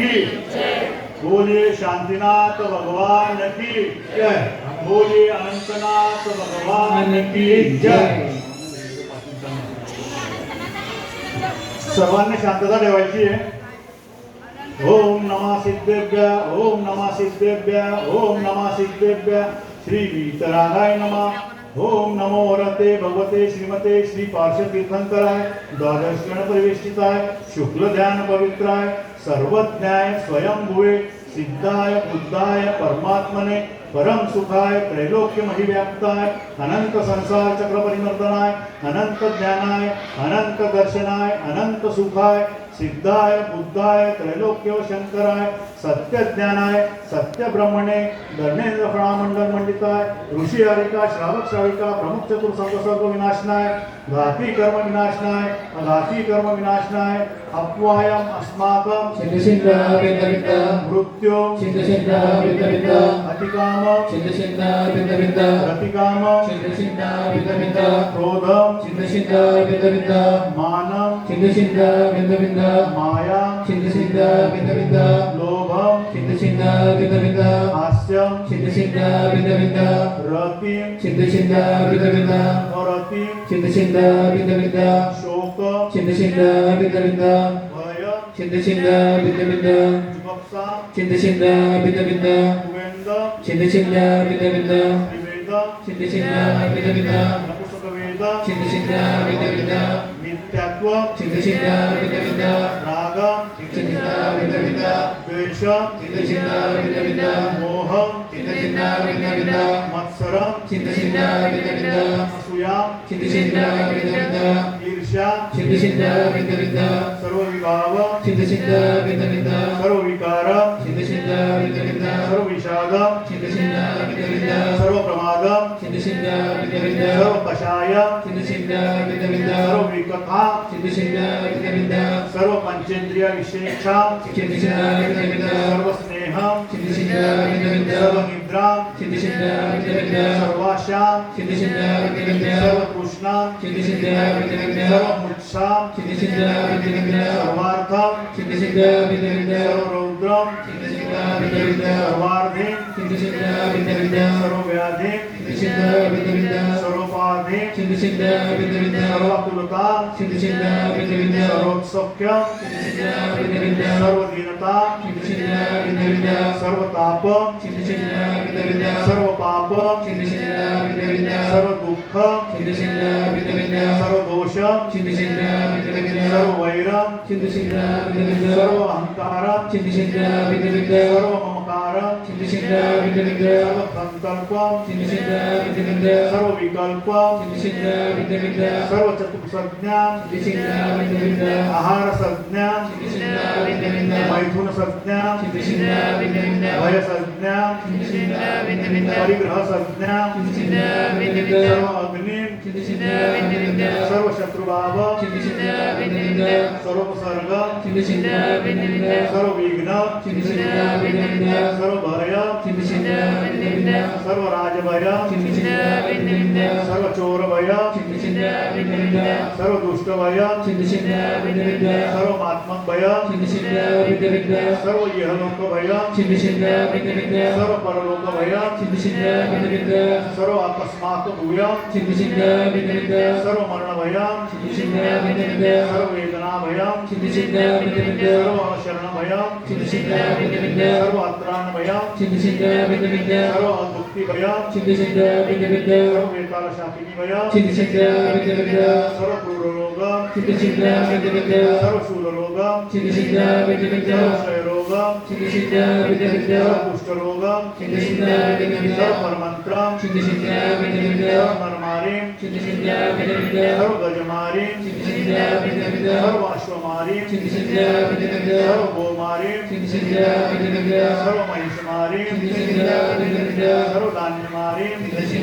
की। बोलिए शांतिनाथ भगवान की जय। बोलिए अनंतनाथ भगवान की जय। सर्वांनी शांतता ठेवायची आहे. ओम नमः सिद्धेभ्य, ओम नमः सिद्धेभ्य, ओम नमः सिद्धेभ्य। श्री वीतरागाय नमः। ओम नमो रते भगवते श्रीमते श्री पार्श्व तीर्थंकराय द्वादश गण परिवेष्टिताय। शुक्ल ध्यान पवित्राय। सर्वज्ञाय स्वयंभुवे, सिद्धाय, बुद्धाय, परमात्मने परम सुखाय, त्रैलोक्य महिव्याप्ताय, अनंत संसार चक्र परिवर्तनाय अनंत ज्ञानाय, अनंत दर्शनाय, अनंत सुखाय सिद्धाय बुद्धाय त्रैलोक्य शंकराय सत्य ज्ञानाय सत्य ब्रह्मणे धर्मेंद्र फळामंडल मंडिताय ऋषी हरिका श्रावक श्राविका प्रमुख चतुर्संग सर्व विनाशनाय घाती कर्म विनाशनाय अघाती कर्म विनाशनाय अपवायम अस्माकं मृत्यू अतिकाम विद्ध क्रोधम मानम മായ ഛിന്ന ഛിന്ന ഭിന്ന ഭിന്ന ലോഭം ഛിന്ന ഛിന്ന ഭിന്ന ഭിന്ന ഹാസ്യം ഛിന്ന ഛിന്ന ഭിന്ന ഭിന്ന രതിം ഛിന്ന ഛിന്ന ഭിന്ന ഭിന്ന ഹരതിം ഛിന്ന ഛിന്ന ഭിന്ന ഭിന്ന ശോകം ഛിന്ന ഛിന്ന ഭിന്ന ഭിന്ന ഭയം ഛിന്ന ഛിന്ന ഭിന്ന ഭിന്ന ഛിന്ന ഛിന്ന ഭിന്ന ഭിന്ന കുവേന്ദ ഛിന്ന ഛിന്ന ഭിന്ന ഭിന്ന ഛിന്ന ഛിന്ന ഭിന്ന ഭിന്ന చింతచింత చింతచింత వింద వింద మిథ్యాత్వ చింతచింత వింద వింద రాగం చింతచింత వింద వింద ద్వేషం చింతచింత వింద వింద మోహం చిన్న విన్న విన్న మత్సరం చిన్న చిన్న విన్న విన్న అసూయ చిన్న చిన్న విన్న విన్న ఈర్ష్య చిన్న చిన్న విన్న విన్న సర్వ విభావ చిన్న చిన్న విన్న విన్న సర్వ వికార చిన్న చిన్న విన్న విన్న సర్వ విషాద చిన్న చిన్న విన్న విన్న సర్వ ప్రమాద చిన్న చిన్న విన్న విన్న సర్వ కషాయ చిన్న చిన్న విన్న విన్న సర్వ వికథ చిన్న చిన్న విన్న విన్న సర్వ పంచేంద్రియ విశేష చిన్న చిన్న విన్న విన్న సర్వ స్నేహ స్నేహం సర్వం నిద్రాం సర్వాశాం సర్వ కృష్ణాం సర్వం ఉత్సాం సర్వార్థం సర్వరౌద్రం సర్వార్థిం సర్వవ్యాధిం సర్వపాధిం సర్వకులతాం సర్వోత్సక్యం సర్వదీనతాం చిన్న పెద్ద పెద్ద సర్వ తాపం చిన్న చిన్న పెద్ద పెద్ద సర్వ పాపం చిన్న చిన్న పెద్ద పెద్ద సర్వ దుఃఖం చిన్న చిన్న పెద్ద పెద్ద సర్వ దోషం చిన్న చిన్న పెద్ద పెద్ద సర్వ వైరం చిన్న చిన్న పెద్ద పెద్ద సర్వ అహంకారం చిన్న చిన్న పెద్ద పెద్ద సర్వ சிந்திக்கின்ற விந்தமிந்த சங்கல்பம் சிந்திக்கின்ற விந்தமிந்த சர்வ விகல்பம் சிந்திக்கின்ற விந்தமிந்த சர்வ சத்துப் சஞ்ஞாம் சிந்திக்கின்ற விந்தமிந்த ஆகார சஞ்ஞாம் சிந்திக்கின்ற விந்தமிந்த மைதுன சஞ்ஞாம் சிந்திக்கின்ற விந்தமிந்த வய சஞ்ஞாம் சிந்திக்கின்ற விந்தமிந்த பரிகிரஹ சஞ்ஞாம் சிந்திக்கின்ற விந்தமிந்த சர்வ அக்னிம் சிந்திக்கின்ற விந்தமிந்த சர்வ சத்ருபாவம் சிந்திக்கின்ற விந்தமிந்த சர்வ சர்கம் சிந்திக்கின்ற விந்தமிந்த சர்வ விக்னம் சிந்திக்கின்ற விந்தமிந்த सिद्ध विद्ध विद्ध सर्व वैर सिद्ध सिद्ध विद्ध विद्ध सर्व अहंकार सिद्ध सिद्ध विद्ध विद्ध सर्व ममकार सिद्ध सिद्ध विद्ध विद्ध सर्व संकल्प सिद्ध सिद्ध विद्ध विद्ध सर्व विकल्प सिद्ध सिद्ध विद्ध विद्ध सर्व चतुर्सज्ञा सिद्ध सिद्ध विद्ध विद्ध आहार संज्ञा सिद्ध सिद्ध विद्ध विद्ध मैथुन संज्ञा सिद्ध सिद्ध विद्ध विद्ध भय संज्ञा सिद्ध सिद्ध विद्ध विद्ध परिग्रह संज्ञा सिद्ध सिद्ध विद्ध विद्ध सर्व अग्नि सिद्ध सिद्ध विद्ध विद्ध सर्व शत्रुभाव सिद्ध सिद्ध विद्ध विद्ध सर्व सर्ग सिद्ध सिद्ध विद्ध विद्ध सर्व विघ्न सिद्ध सिद्ध विद्ध विद्ध सर्व भय सिद्ध सिद्ध विद्ध विद्ध सर्व राजभय सिद्ध सिद्ध विद्ध विद्ध सर्व चोर भय सिद्ध सिद्ध विद्ध विद्ध सर्व दुष्ट भय सिद्ध सिद्ध विद्ध विद्ध सर्व मात्मक भय सिद्ध सिद्ध विद्ध विद्ध सर्व इहलोक भय सिद्ध सिद्ध विद्ध विद्ध सर्व परलोक भय सिद्ध सिद्ध विद्ध विद्ध सर्व अकस्मात भूय सिद्ध सिद्ध विद्ध विद्ध सर्व मरण भय सिद्ध सिद्ध विद्ध विद्ध सर्व वेदना శరణాభయం సర్వ శరణమయం సర్వ అత్రాణమయం సర్వ భక్తిభయం సర్వ వేతాల శాపినిభయం సర్వ పూర్వరోగం సర్వ శూలరోగం సర్వ క్షయరోగం సర్వ కుష్ఠరోగం సర్వ పరమంత్రం సర్వ भय सिद्ध सिद्ध विद्ध विद्ध सर्व वेताल शाकिनी भय सिद्ध सिद्ध विद्ध विद्ध सर्व क्रूर रोग सिद्ध सिद्ध विद्ध विद्ध सर्व शूल रोग सिद्ध सिद्ध विद्ध विद्ध सर्व क्षय रोग सिद्ध सिद्ध विद्ध विद्ध सर्व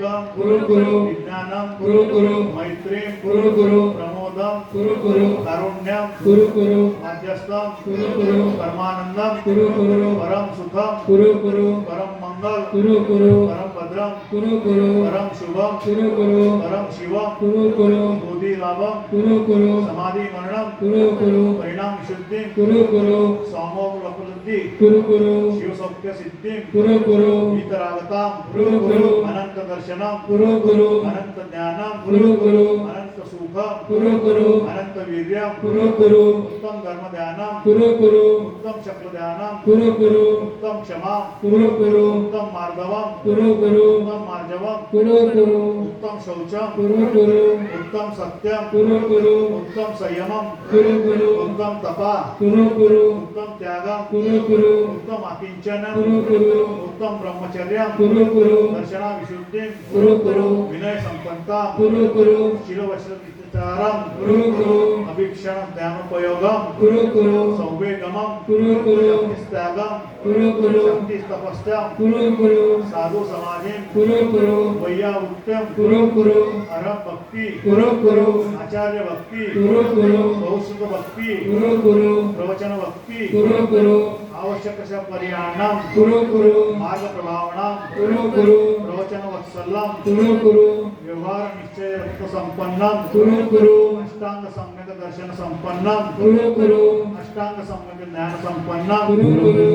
विवेकम गुरु गुरु। विज्ञानम गुरु गुरु। मैत्री गुरु गुरु। प्रमोदम गुरु गुरु। करुण्यम गुरु गुरु। मध्यस्थम गुरु गुरु। परमानंदम गुरु गुरु। परम सुखम गुरु गुरु। परम मंगल गुरु गुरु। परम भद्रम गुरु गुरु परम शुभम गुरु गुरु परम शिवम गुरु गुरु बोधि लाभम गुरु गुरु समाधि मरणम गुरु गुरु परिणाम शुद्धि गुरु गुरु सामोपलब्धि गुरु गुरु शिव सौख्य सिद्धि गुरु गुरु वीतरागता गुरु गुरु अनंत दर्शनम गुरु गुरु अनंत ज्ञानम गुरु गुरु अनंत सुखम गुरु गुरु अनंत वीर्यम गुरु गुरु उत्तम धर्म ध्यानम गुरु गुरु उत्तम शक्ल ध्यानम गुरु गुरु उत्तम क्षमा गुरु गुरु उत्तम मार्गवम गुरु गुरु उत्तम मार्जवम गुरु गुरु उत्तम शौचम गुरु गुरु उत्तम सत्यम गुरु गुरु उत्तम संयमम गुरु गुरु उत्तम तपा गुरु गुरु उत्तम त्यागम गुरु गुरु उत्तम अकिंचनम गुरु गुरु उत्तम ब्रह्मचर्यम गुरु गुरु दर्शना विशुद्धि गुरु गुरु विनय संपन्नता गुरु गुरु शिरवशविचारम गुरु गुरु अभीक्षण ज्ञानोपयोगम गुरु गुरु संवेगमम गुरु गुरु त्यागम गुरु गुरु शक्ति तपस्या गुरु गुरु साधु समाधि गुरु कुरु भैया उत्तम कुरु कुरु अरब भक्ति कुरु कुरु आचार्य भक्ति कुरु कुरु बहुसुख भक्ति कुरु कुरु प्रवचन भक्ति कुरु गुरु आवश्यक परिणाम गुरु गुरु मार्ग प्रभावनाम गुरु गुरु प्रवचन वत्सलम गुरु गुरु व्यवहार निश्चय रक्त संपन्नम गुरु गुरु अष्टांग सम्यक दर्शन संपन्नम गुरु गुरु अष्टांग सम्यक ज्ञान संपन्नम गुरु गुरु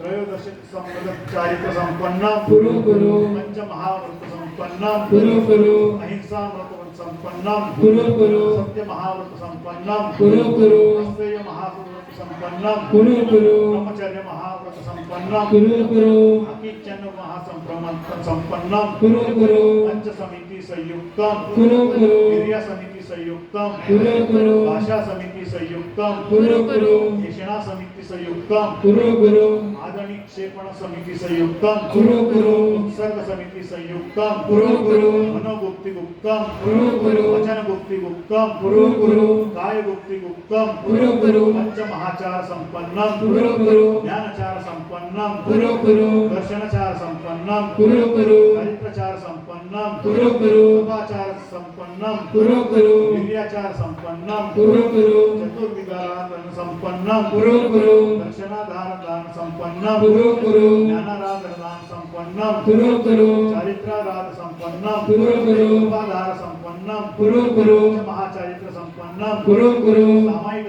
त्रयोदश सम्यक चारित्र संपन्नम गुरु गुरु पंच महाव्रत संपन्नम गुरु गुरु अहिंसा व्रत संपन्नम गुरु गुरु सत्य महाव्रत संपन्नम गुरु गुरु अस्तेय महाव्रत संपन्नम गुरु गुरु ब्रह्मचर्य महाव्रत संपन्नम गुरु गुरु अकिचन महासंप्रमण संपन्नम गुरु गुरु पंच समिति संयुक्तम गुरु गुरु क्रिया समिति संयुक्तम। गुरु गुरु भाषा समिति संयुक्तम। गुरु गुरु घोषणा समिति संयुक्तम। गुरु गुरु आदनी क्षेपण समिति संयुक्तम। गुरु गुरु उत्सर्ग समिति संयुक्तम। गुरु गुरु मनोगुप्ति गुप्तम। गुरु गुरु वचन गुप्ति गुप्तम। गुरु गुरु काय गुप्ति गुप्तम। गुरु गुरु पंच महाचार संपन्नम। गुरु गुरु ज्ञानचार संपन्नम। गुरु गुरु दर्शनचार संपन्नम। गुरु गुरु चरित्रचार संपन्नम। संपन्नम। कुरु कुरु। कृपाचार संपन्नम कुरु कुरु। वीर्याचार संपन्नम कुरु कुरु। चतुर्विदान संपन्नम कुरु कुरु। दर्शनाधार दान संपन्नम कुरु कुरु। ज्ञानाराध दान संपन्नम कुरु कुरु। चारित्राधार संपन्नम कुरु कुरु। उपाधार संपन्नम कुरु कुरु। महाचारित्र संपन्नम कुरु कुरु। सामायिक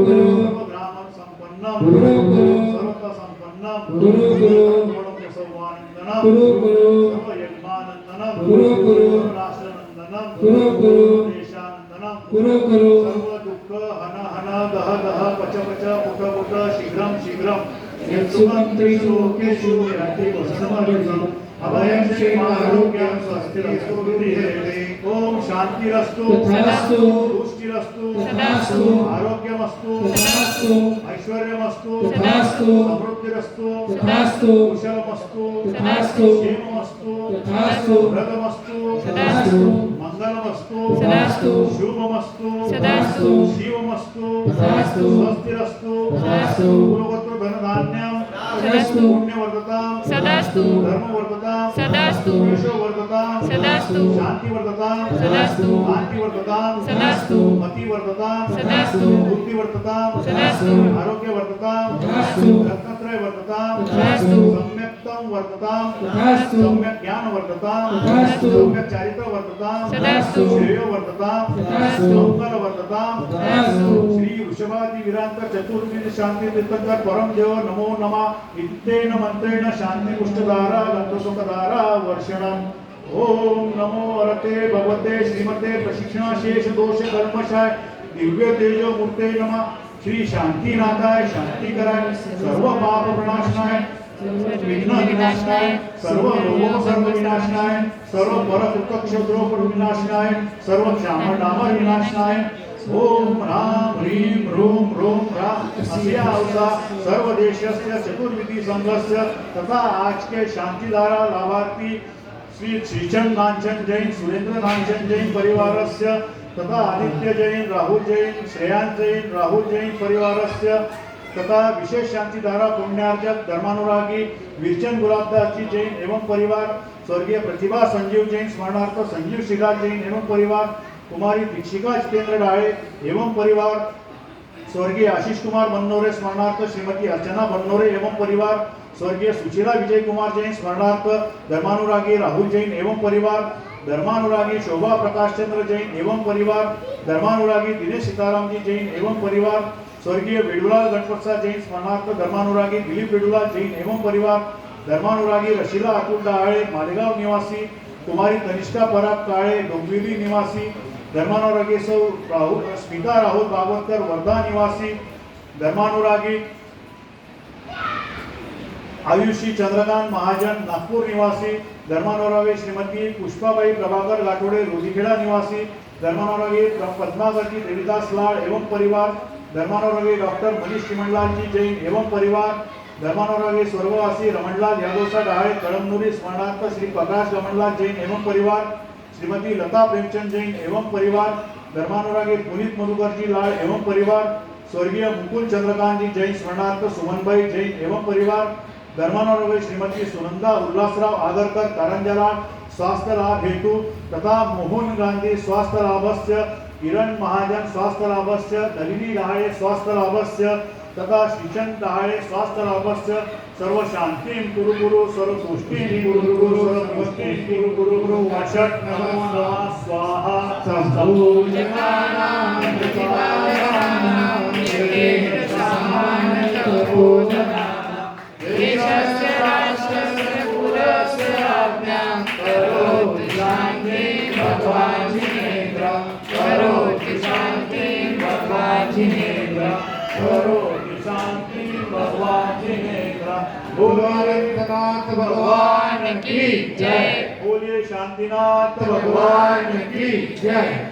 गुरु गुरु सर्वग्रामं संपन्नम गुरु गुरु सर्वता संपन्नम गुरु गुरु सर्वप्रसवानंदनम गुरु गुरु सर्वयज्ञानंदनम गुरु गुरु राष्ट्रनंदनम गुरु गुरु देशानंदनम गुरु गुरु सर्व दुःख हन हन दह दह पच पच पुट पुट शीघ्रं शीघ्रं यत्सुमन्त्रिषु लोकेषु याति वसनमर्जितम् अभयं क्षेमारोग्यं स्वस्तिरस्तु बुद्धिर्देवे ॐ शान्तिरस्तु तथास्तु पुष्टिरस्तु तथास्तु आरोग्यमस्तु तथास्तु ऐश्वर्यमस्तु तथास्तु समृद्धिरस्तु तथास्तु कुशलमस्तु तथास्तु क्षेममस्तु तथास्तु भृगमस्तु तथास्तु मङ्गलमस्तु तथास्तु शुभमस्तु तथास्तु शिवमस्तु तथास्तु स्वस्तिरस्तु तथास्तु पूर्वत्र धनधान्यं तथास्तु पुण्यवर्धतां सदास्तु धर्मवर्धतां सदास्तु यशोवर्धतां वर्धताम सदास्तु शांती वर्धताम सदास्तु शांती वर्धताम ಸದಾಸ್ತು. ಸದಾಸ್ತು. ಸದಾಸ್ತು. ಸದಾಸ್ತು. ಸದಾಸ್ತು. ಸದಾಸ್ತು. ಸದಾಸ್ತು. ಬುದ್ಧಿವರ್ತತ ಆರೋಗ್ಯವರ್ತತ ರತ್ನತ್ರಯವರ್ತತ रत्नत्रय वर्धताम सदास्तु सम्यक्तम वर्धताम सम्यक ज्ञान सम्यक चारित्र श्रेयो श्री वृषभादि विरांत चतुर्विध शांती तीर्थंकर परम देव नमो नमः। इत्तेन मंत्रेण शांती वर्षणम। ओम नमो अरते भगवते श्रीमते प्रशिक्षणाशेष दोष कर्मशाय दिव्य तेजो मूर्ते नमः। श्री शांतीनाथाय शांती कराय सर्व पाप प्रणाशनाय। विघ्न विनाशनाय सर्व रोग सर्व विनाशनाय सर्व परकृत क्षद्रोपड विनाशनाय सर्व क्षाम डामर विनाशनाय ओम राम, ह्रीं, ह्रूं ह्रूं राम अस्या अवसा सर्व देशस्य चतुर्विधि संघस्य तथा आज के शांतिधारा लाभार्थी श्री श्रीचंद नांचन जैन सुरेंद्र नांचन जैन परिवारस्य तथा आदित्य जैन, राहुल जैन श्रेयांश जैन, राहुल जैन परिवारस्य तथा विशेष शांतिधारा पुण्यार्जक धर्मानुरागी विरचन गुलाबदासजी जैन एवं परिवार स्वर्गीय प्रतिभा संजीव जैन स्मरणार्थ संजीव शिगा जैन एवं परिवार कुमारी दीक्षिका जितेंद्र डाळे एवं परिवार स्वर्गीय आशीष कुमार बन्नोरे स्मरणार्थ श्रीमती अर्चना बन्नोरे एवं परिवार स्वर्गीय सुचिला विजय कुमार जैन स्मरणार्थ धर्मानुरागी राहुल जैन एवं परिवार धर्मानुरागी शोभा प्रकाश चंद्र जैन एवं परिवार धर्मानुरागी दिनेश सीताराम जी जैन एवं परिवार स्वर्गीय वेडुलाल गणपतसा जैन स्मरणार्थ धर्मानुरागी दिलीप वेडुलाल जैन एवं परिवार धर्मानुरागी रशिला अतुल डहाळे मालेगाव निवासी कुमारी तनिष्ठा पराग काळे डोंबिवली निवासी धर्मानुरागी सौ राहुल स्मिता राहुल भागवतकर वर्धा निवासी धर्मानुरागी आयुषी चंद्रकांत महाजन नागपूर निवासी धर्मानुरागी श्रीमती पुष्पाबाई प्रभाकर लाठोडे रोजीखेडा निवासी धर्मानुरागी पद्मावती देवीदास लाड एवं परिवार धर्मानुरागी डॉक्टर मनीष चिमणलाल जी जैन एवं परिवार धर्मानुरागी स्वर्गवासी रमणलाल यादवसा डहाळे कळमनुरी स्मरणार्थ श्री प्रकाश रमणलाल जैन एवं परिवार श्रीमती लता प्रेमचंद जैन एवं परिवार धर्मानुरागी पुनीत मधुकरजी लाळ एवं परिवार स्वर्गीय मुकुल चंद्रकांत जी जैन स्मरणार्थ सुमनबाई जैन एवं परिवार धर्मानुरागी श्रीमती सुनंदा उल्लासराव आगरकर कारंजाला स्वास्थ्य लाभ हेतु तथा मोहन गांधी स्वास्थ्य लाभस्य किरण महाजन स्वास्थ्य लाभस्य नलिनी डहाळे स्वास्थ्य लाभस्य तथा श्रीचंद डहाळे स्वास्थ्य लाभस्य सर्व शांतीं कुरु कुरु सर्व तुष्टीं कुरु कुरु सर्व मुक्तीं कुरु कुरु कुरु वषट् नमो नमः स्वाहा देशस्य ભગવાન કી જય. બોલીએ શાંતિનાથ ભગવાન કી જય.